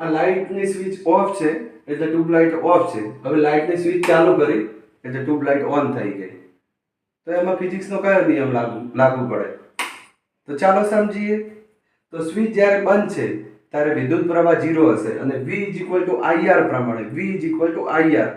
આ લાઇટની switch off છે, એટલે ટ્યુબલાઇટ ઓફ છે. હવે લાઇટની સ્વિચ ચાલુ કરી, એટલે ટ્યુબલાઇટ ઓન થઈ ગઈ. તો એમાં ફિઝિક્સનો કયો નિયમ લાગુ લાગુ પડે? તો ચાલો સમજીએ. તો સ્વિચ જ્યારે બંધ છે, ત્યારે વિદ્યુત પ્રવાહ ઝીરો હશે અને V is equal to IR પ્રમાણે V is equal to IR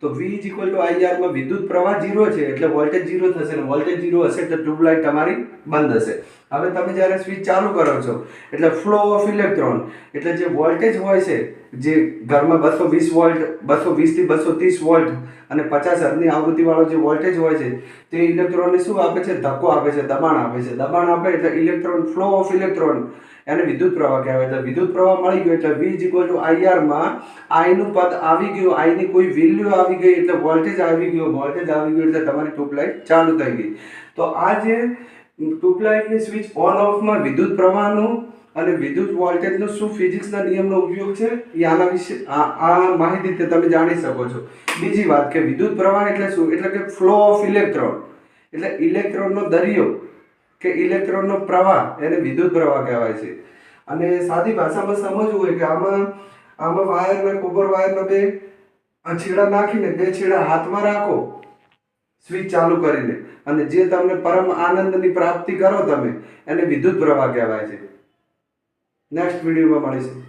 તો વી ઇઝ ઇક્વલ ટુ આઈઆરમાં વિદ્યુત પ્રવાહ ઝીરો છે, એટલે વોલ્ટેજ ઝીરો થશે અને વોલ્ટેજ ઝીરો હશે, એટલે ટ્યુબલાઇટ તમારી બંધ હશે. હવે તમે જ્યારે સ્વિચ ચાલુ કરો છો, એટલે ફ્લો ઓફ ઇલેક્ટ્રોન એટલે જે વોલ્ટેજ હોય છે, જે ઘરમાં બસો વીસ વોલ્ટ બસો વીસથી બસો ત્રીસ વોલ્ટ અને પચાસ હર્ટની આવૃત્તિવાળો જે વોલ્ટેજ હોય છે, તે ઇલેક્ટ્રોનને શું આપે છે? ધક્કો આપે છે, દબાણ આપે છે. દબાણ આપે એટલે ઇલેક્ટ્રોન ફ્લો ઓફ ઇલેક્ટ્રોન એને વિદ્યુત પ્રવાહ કહેવાય. એટલે વિદ્યુત પ્રવાહ મળી ગયો એટલે V ઇક્વલ ટુ આઈઆરમાં આઈનું પદ આવી ગયું. આઈની કોઈ વેલ્યુ આવી ગઈ એટલે વોલ્ટેજ આવી ગયો. વોલ્ટેજ આવી ગયો એટલે તમારી ટ્યુબલાઇટ ચાલુ થઈ ગઈ. તો આ જે ટ્યુબલાઇટની સ્વિચ ઓન ઓફમાં વિદ્યુત પ્રવાહનું અને વિદ્યુત વોલ્ટેજનો શું ફિઝિક્સના નિયમનો ઉપયોગ છે? એ આના વિશે આ માહિતી તમે જાણી શકો છો. બીજી વાત કે વિદ્યુત પ્રવાહ એટલે શું? એટલે કે ફ્લો ઓફ ઇલેક્ટ્રોન એટલે ઇલેક્ટ્રોનનો દરિયો કે ઇલેક્ટ્રોનનો પ્રવાહ એને વિદ્યુત પ્રવાહ કહેવાય છે. અને સાદી ભાષામાં સમજવું હોય કે આમાં આમાં વાયરના કોપર વાયરના બે છેડા નાખીને બે છેડા હાથમાં રાખો સ્વિચ ચાલુ કરીને અને જે તમને પરમ આનંદની પ્રાપ્તિ કરો તમે, એને વિદ્યુત પ્રવાહ કહેવાય છે. નેક્સ્ટ વિડીયોમાં મળીશું.